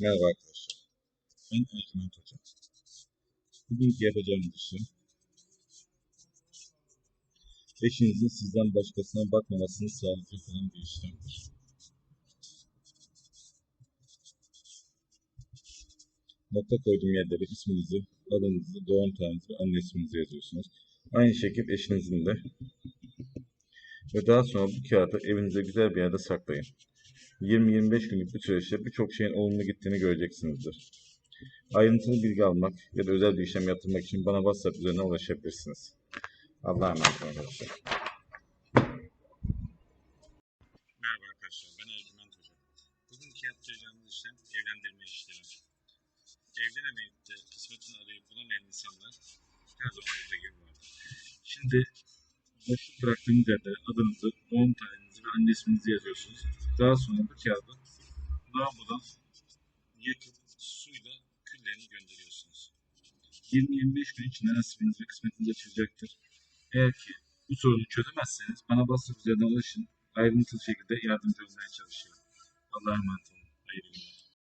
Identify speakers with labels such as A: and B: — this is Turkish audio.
A: Merhaba arkadaşlar. Ben Ercüment Hoca. Bugünkü yapacağımız işlem eşinizin sizden başkasına bakmamasını sağlayacak olan bir işlemdir. Nokta koyduğum yerlere isminizi, adınızı, doğum tarihinizi, anne isminizi yazıyorsunuz. Aynı şekilde eşinizin de. Ve daha sonra bu kağıdı evinize güzel bir yerde saklayın. 20-25 günlük bir süreçte birçok şeyin olumlu gittiğini göreceksinizdir. Ayrıntılı bilgi almak ya da özel bir işlem yaptırmak için bana WhatsApp üzerinden ulaşabilirsiniz. Allah'a emanet olun arkadaşlar. Merhaba arkadaşlar, ben Ercüment Hoca. Bugünkü yapacağımız işlem evlendirme işlemi. Evlenemeyip de kısmetini arayıp bulamayan insanlar her zaman bize gibi vardır. Şimdi boşluk bıraktığınız yerde adınızı, doğum tarihinizi anne isminizi yazıyorsunuz. Daha sonra bu kağıdı lavabodan yakıp suyla küllerini gönderiyorsunuz. 20-25 gün içinde nasibiniz ve kısmetiniz açılacaktır. Eğer ki bu sorunu çözemezseniz bana WhatsApp üzerinden ulaşın. Ayrıntılı şekilde yardımcı olmaya çalışıyorum. Allah'a emanet olun.